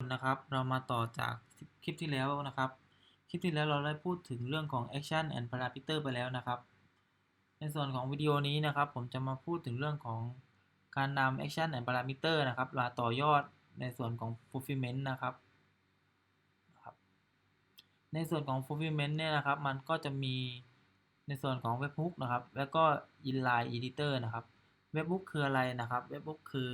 นะครับ เรามาต่อจากคลิปที่แล้วนะครับ คลิปที่แล้วเราได้พูดถึงเรื่องของ action and parameter ไปแล้วนะครับ ในส่วนของวิดีโอนี้นะครับ ผมจะมาพูดถึงเรื่องของการนำ action and parameter นะครับมาต่อยอดในส่วนของ fulfillment นะครับ ในส่วนของ fulfillment เนี่ยนะครับ มันก็จะมีในส่วนของ webhook นะครับ แล้วก็ inline editor นะครับ webhook คืออะไรนะครับ webhook คือ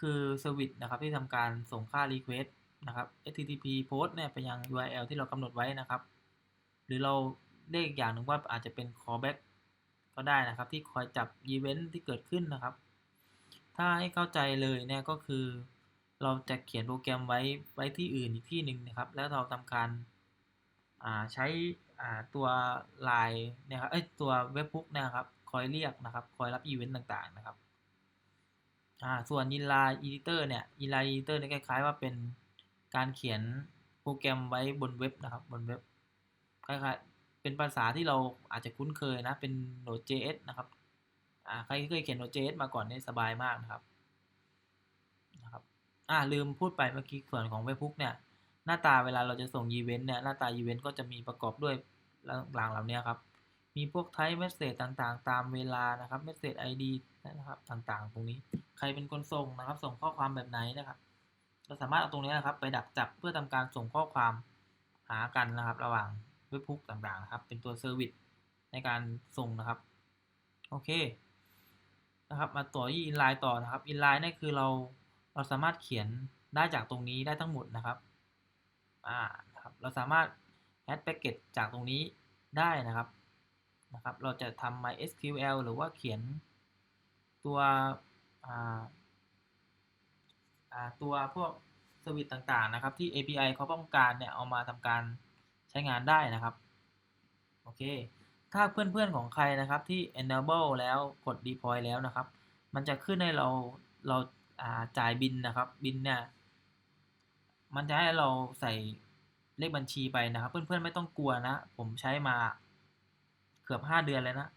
คือสวิตนะครับที่ทำการส่งค่า request นะครับ http post เนี่ยไปยัง URL ที่เรากำหนดไว้นะครับ หรือเราเรียกอีกอย่างหนึ่งว่าอาจจะเป็น callback ก็ได้นะครับที่คอยจับ event ที่เกิดขึ้นนะครับ ถ้าให้เข้าใจเลยเนี่ยก็คือ เราจะเขียนโปรแกรมไว้ไว้ที่อื่นอีกที่หนึ่งนะครับ แล้วเราทำการใช้ตัว line นะครับเอ้ยตัว webhook นะครับ คอยเรียกนะครับ คอยรับอีเวนต์ต่างๆนะครับ อ่าส่วน inline editor เนี่ย inline editor เนี่ยคล้าย ๆ ว่าเป็นการเขียนโปรแกรมไว้บนเว็บนะครับบนเว็บคล้ายๆเป็นภาษาที่เราอาจจะคุ้นเคยนะเป็น Node.js นะครับอ่าใครเคยเขียน Node.js มาก่อนเนี่ยสบายมากนะครับนะครับอ่าลืมพูดไปเมื่อกี้ส่วนของ webhook เนี่ยหน้าตาเวลาเราจะส่งอีเวนต์เนี่ยหน้าตาอีเวนต์ก็จะมีประกอบด้วยหลังเหล่านี้ครับ มีพวก type message ต่างๆ ตามเวลานะครับ message ID นะครับต่างๆ ตรงนี้ ใครเป็นคนส่งนะครับ ส่งข้อความแบบไหนนะครับ เราสามารถเอาตรงนี้นะครับ ไปดักจับเพื่อทำการส่งข้อความหากันนะครับ ระหว่างเว็บพุกต่างๆนะครับ เป็นตัวเซอร์วิสในการส่งนะครับ โอเคนะครับ มาต่อที่ inline ต่อนะครับ inline นี่คือเราเราสามารถเขียนได้จากตรงนี้ได้ทั้งหมดนะครับ อ่า นะครับ เราสามารถ add package จากตรงนี้ได้นะครับ นะครับ เราจะทำ MySQL หรือว่าเขียนตัวตัวพวกสวิตต่างๆนะครับ ที่ API เขาต้องการเนี่ยเอามาทำการใช้งานได้นะครับ โอเค ถ้าเพื่อนๆของใครนะครับที่ enable แล้วกด deploy แล้วนะครับ มันจะขึ้นให้เราเราจ่ายบินนะครับบินเนี่ยมันจะให้เราใส่เลขบัญชีไปนะครับ เพื่อนๆไม่ต้องกลัวนะ ผมใช้มา เกือบ 5 เดือนเลยนะ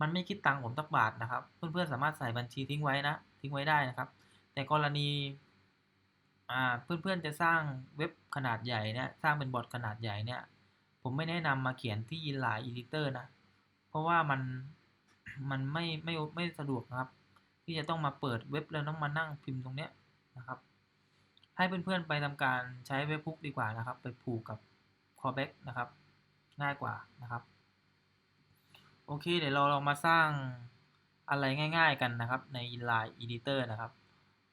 มันไม่คิดตังค์ผมตักบาทนะครับ เพื่อนๆสามารถใส่บัญชีทิ้งไว้นะ ทิ้งไว้ได้นะครับ แต่กรณีเพื่อนๆจะสร้างเว็บขนาดใหญ่เนี่ยสร้างเป็นบอทขนาดใหญ่เนี่ย ผมไม่แนะนำมาเขียนที่ inline editor นะ เพราะว่ามันมันไม่ไม่ไม่สะดวกนะครับ ที่จะต้องมาเปิดเว็บแล้วต้องมานั่งพิมพ์ตรงเนี้ยนะครับ ให้เพื่อนๆไปทำการใช้เว็บพุกดีกว่านะครับ ไปผูกกับ callback นะครับ ง่ายกว่านะครับ โอเค เดี๋ยวเราลองมาสร้างอะไรง่าย ๆ กันนะครับ ใน inline editor นะครับ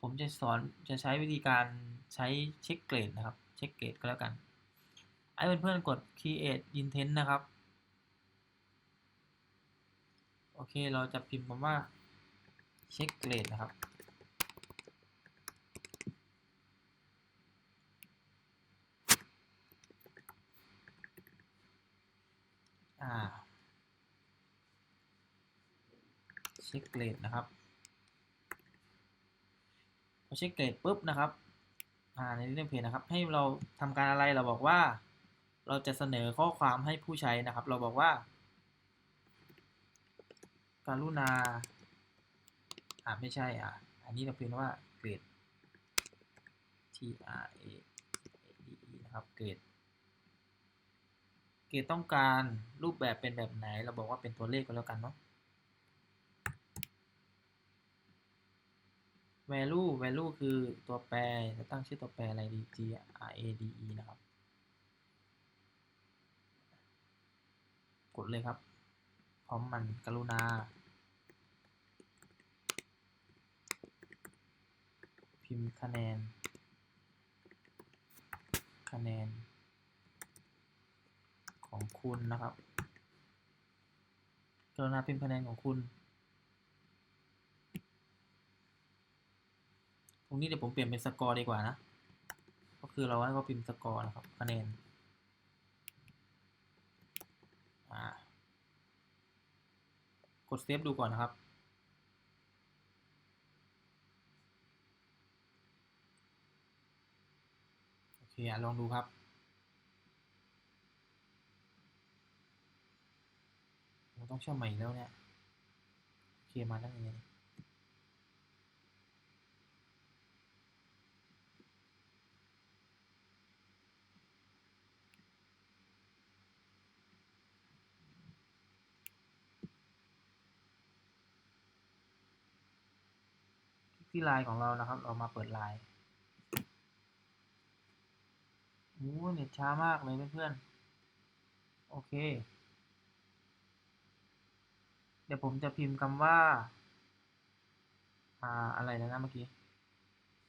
ผมจะสอนจะใช้วิธีการใช้เช็คเกรดนะครับ เช็คเกรดก็แล้วกันให้เพื่อนๆกด create intent นะครับ โอเค เราจะพิมพ์คำว่าเช็คเกรดนะครับอ่า เช็คเกรดนะครับพอเช็คเกรดปุ๊บนะครับอ่าในเรื่องเพจนะครับ ให้เราทำการอะไรเราบอกว่า เราจะเสนอข้อความให้ผู้ใช้นะครับ เราบอกว่า การุณาอ่าไม่ใช่อะอันนี้เราพิมพ์ว่าเกรด T R A D E นะครับเกรดเกรดต้องการรูปแบบเป็นแบบไหน เราบอกว่าเป็นตัวเลขก็แล้วกันเนาะ value value คือตัวแปรจะตั้งชื่อตัวแปรอะไรดี g r a d e นะครับ กดเลยครับ พร้อมมันกรุณา พิมพ์คะแนน คะแนน ของคุณนะครับกรุณาพิมพ์คะแนนของคุณ รงนี้เดี๋ยวผมเปลี่ยนเป็นสกอร์ดีกว่านะ ก็คือเราให้เขาพิมพ์สกอร์นะครับคะแนนกดเซฟดูก่อนนะครับ โอเคอลองดูครับต้องเชื่อมใหม่แล้วเนี่ย โอเค มาได้ยังไง ที่ไลน์ของเรานะครับ เรามาเปิดไลน์โอ้เน็ตช้ามากเลยเพื่อนๆ โอเค เดี๋ยวผมจะพิมพ์คำว่า อ่า อะไรแล้วนะเมื่อกี้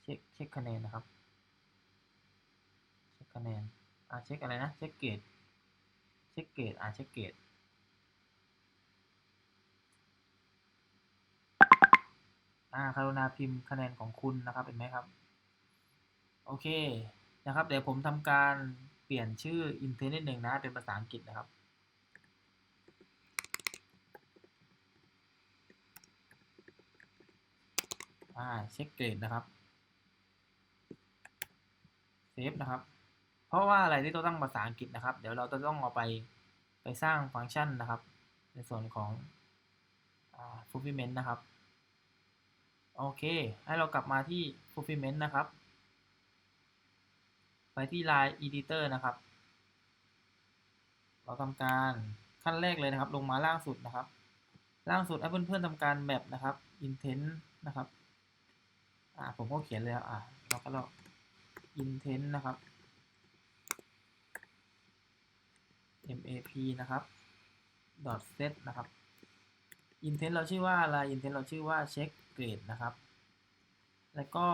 เช็คเช็คคะแนนนะครับ เช็คคะแนน อ่า เช็คอะไรนะ เช็คเกรด เช็คเกรด อ่า เช็คเกรด อ่ากรุณาพิมพ์คะแนนของคุณนะครับเห็นไหมครับ โอเคนะครับ เดี๋ยวผมทำการเปลี่ยนชื่อ intent นิดหนึ่งนะ เป็นภาษาอังกฤษนะครับ อ่า เช็คเกรดนะครับเซฟนะครับ เพราะว่าอะไรที่ต้องตั้งภาษาอังกฤษนะครับ เดี๋ยวเราจะต้องเอาไปไปสร้างฟังก์ชันนะครับ ในส่วนของอ่า fulfillment นะครับ โอเค ให้เรากลับมาที่ fulfillment นะครับ ไปที่ line editor นะครับ เราทำการขั้นแรกเลยนะครับ ลงมาล่างสุดนะครับ ล่างสุดให้เพื่อนๆทำการแมปนะครับ intent นะครับ อ่า ผมก็เขียนเลยอ่าเราก็เรา intent นะครับ map นะครับ dot set นะครับ intent เราชื่อว่าอะไร intent เราชื่อว่า check grade นะครับ แล้วก็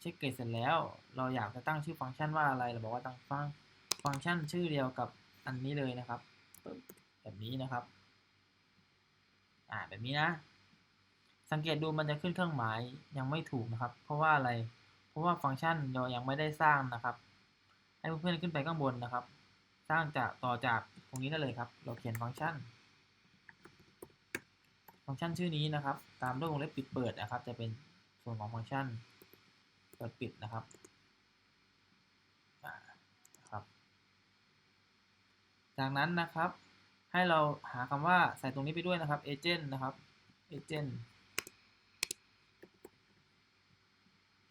เช็คเกรดเสร็จแล้ว เราอยากจะตั้งชื่อฟังก์ชันว่าอะไร เราบอกว่าตั้งฟังฟังก์ชันชื่อเดียวกับอันนี้เลยนะครับ แบบนี้นะครับ อ่าแบบนี้นะ สังเกตดูมันจะขึ้นเครื่องหมายยังไม่ถูกนะครับ เพราะว่าอะไร เพราะว่าฟังก์ชันเรายังไม่ได้สร้างนะครับ ให้เพื่อนๆขึ้นไปข้างบนนะครับ สร้างจากต่อจากตรงนี้ได้เลยครับ เราเขียนฟังก์ชัน ฟังก์ชันชื่อนี้นะครับ ตามด้วยวงเล็บปิดเปิดนะครับ จะเป็นส่วนของฟังก์ชันเปิดปิดนะครับครับ จากนั้นนะครับ ให้เราหาคำว่าใส่ตรงนี้ไปด้วยนะครับ agent นะครับ agent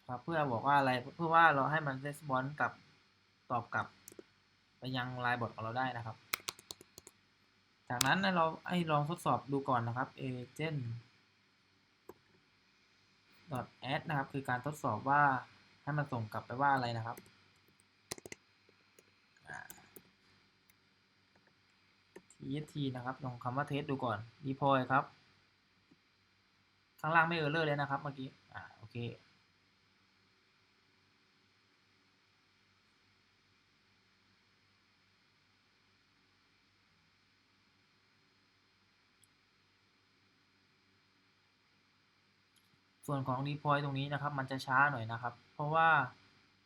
ครับเพื่อบอกว่าอะไรเพื่อว่าเราให้มัน response กับตอบกลับ ไปยังไลน์บอทของเราได้นะครับ จากนั้นเราให้ลองทดสอบดูก่อนนะครับ agent add นะครับ คือการทดสอบว่าให้มันส่งกลับไปว่าอะไรนะครับ tst นะครับ ลองคำว่า test ดูก่อน deploy ครับ ข้างล่างไม่เออร์เลอร์เลยนะครับเมื่อกี้ อ่า โอเค ส่วนของ deploy ตรงนี้นะครับ มันจะช้าหน่อยนะครับ เพราะว่า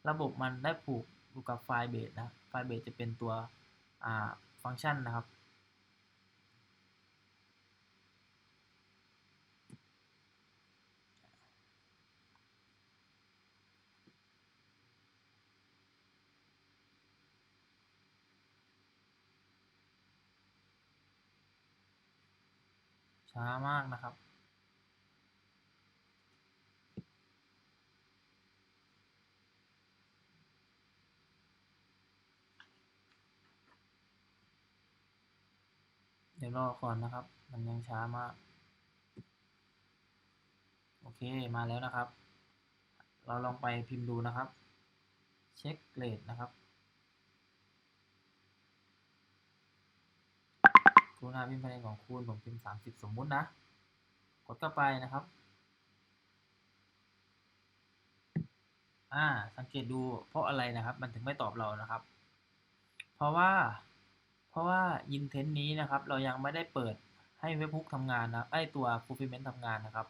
ระบบมันได้ผูกอยู่กับไฟล์เบสนะ ไฟล์เบสจะเป็นตัวฟังก์ชันนะครับ ช้ามากนะครับ เดี๋ยว รอก่อนนะครับ มันยังช้ามาก โอเคมาแล้วนะครับ เราลองไปพิมพ์ดูนะครับ เช็คเกรดนะครับกรุณาพิมพ์คะแนนของคุณผมพิมพ์30สมมุตินะ กดเข้าไปนะครับ อ่า สังเกตดูเพราะอะไรนะครับ มันถึงไม่ตอบเรานะครับ เพราะว่า เพราะว่า intent นี้นะครับ เรายังไม่ได้เปิดให้เว็บฮุกทำงานนะไอตัว fulfillment ทำงานนะครับ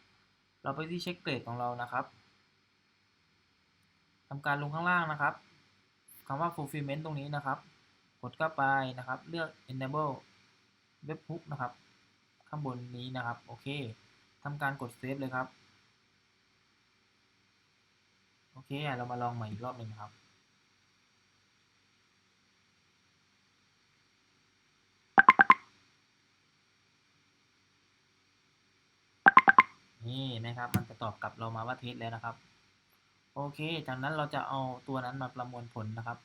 เราไปที่เช็คเกรดของเรานะครับทำการลงข้างล่างนะครับคำว่า fulfillment ตรงนี้นะครับ กดเข้าไปนะครับ เลือก enable เว็บฮุกนะครับ ข้างบนนี้นะครับ โอเคทำการกดเซฟเลยครับ โอเค เรามาลองใหม่อีกรอบหนึ่งครับ นี่นะครับ มันจะตอบกลับเรามาว่าเทสแล้วนะครับ โอเค จากนั้นเราจะเอาตัวนั้นมาประมวลผลนะครับ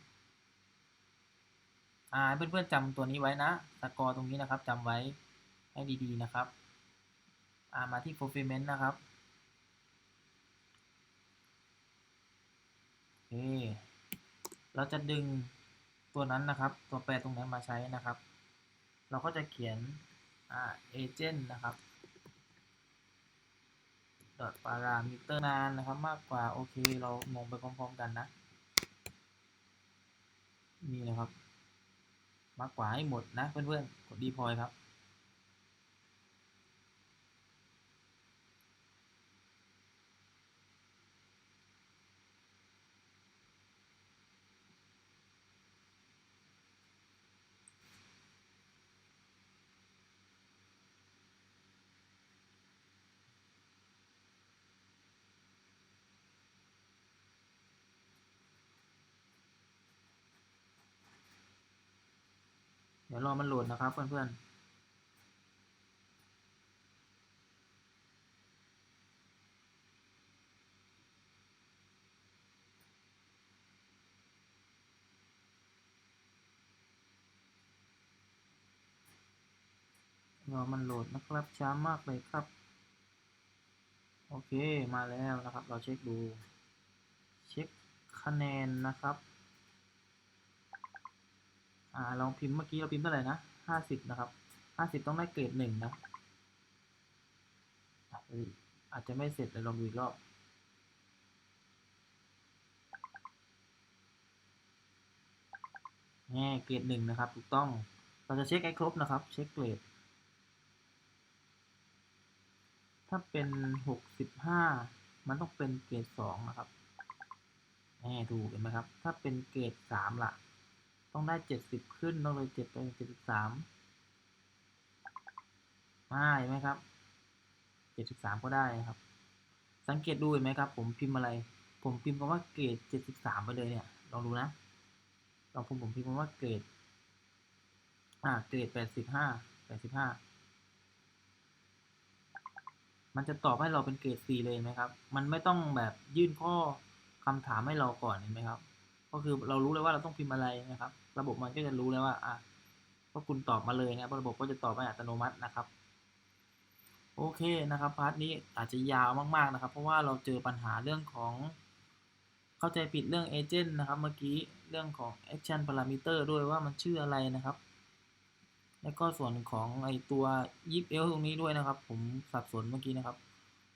อ่าเพื่อนๆจำตัวนี้ไว้นะสกอร์ตรงนี้นะครับจำไว้ให้ดีๆนะครับ อ่ามาที่ fulfillment นะครับโอเคเราจะดึงตัวนั้นนะครับ ตัวแปรตรงนั้นมาใช้นะครับ เราก็จะเขียนอ่าเอเจนต์นะครับ ดอทพารามิเตอร์นานนะครับมากกว่า โอเค เรามองไปพร้อมๆกันนะ นี่นะครับ มากกว่าให้หมดนะเพื่อนๆ กดดีพอยครับ ดี๋ยวรอมันโหลดนะครับเพื่อนๆรอมันโหลดนะครับช้ามากเลยครับ โอเคมาแล้วนะครับ เราเช็คดู เช็คคะแนนนะครับ อ่าลองพิมพ์เมื่อกี้เราพิมพ์เท่าไหร่นะห้าสิบนะครับห้าสิบต้องได้เกรดหนึ่งนะอาจจะไม่เสร็จเลยลองดูอีกรอบแง่เกรดหนึ่งนะครับ ถูกต้อง เราจะเช็คให้ครบนะครับ เช็คเกรด ถ้าเป็นหกสิบห้ามันต้องเป็นเกรดสองนะครับแง่ถูกเห็นไหมครับ ถ้าเป็นเกรดสามล่ะ ต้องได้เจ็ดสิบขึ้นต้องเลยเจ็ดไปเจ็ดสิบสามมาเห็นไหมครับเจ็ดสิบสามก็ได้ครับ สังเกตดูเห็นไหมครับ ผมพิมพ์อะไร ผมพิมพ์คำว่าเกรดเจ็ดสิบสามไปเลยเนี่ยลองดูนะลองผมผมพิมพ์คำว่าเกรดอ่าเกรดแปดสิบห้าแปดสิบห้ามันจะตอบให้เราเป็นเกรดสี่เลยไหมครับ มันไม่ต้องแบบยื่นข้อคำถามให้เราก่อนเห็นไหมครับ ก็คือเรารู้เลยว่าเราต้องพิมพ์อะไรนะครับ ระบบมันก็จะรู้แล้วว่าอะก็คุณตอบมาเลยนะระบบก็จะตอบให้อัตโนมัตินะครับโอเคนะครับพาร์ทนี้อาจจะยาวมากๆนะครับ เพราะว่าเราเจอปัญหาเรื่องของเข้าใจผิดเรื่องเอเจนต์นะครับเมื่อกี้เรื่องของ action parameter ด้วยว่ามันชื่ออะไรนะครับ แล้วก็ส่วนของไอตัวยิบเอลตรงนี้ด้วยนะครับ ผมสับสนเมื่อกี้นะครับ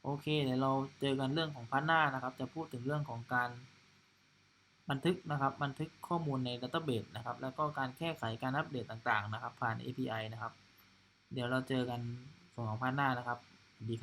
โอเคเดี๋ยวเราเจอกันเรื่องของพาร์ทหน้านะครับ จะพูดถึงเรื่องของการ บันทึกนะครับ บันทึกข้อมูลในดัตเตอร์เบสนะครับ แล้วก็การแก้ไขการอัปเดตต่างๆนะครับ ผ่าน API นะครับ เดี๋ยวเราเจอกันส่วนของพาร์ทหน้านะครับ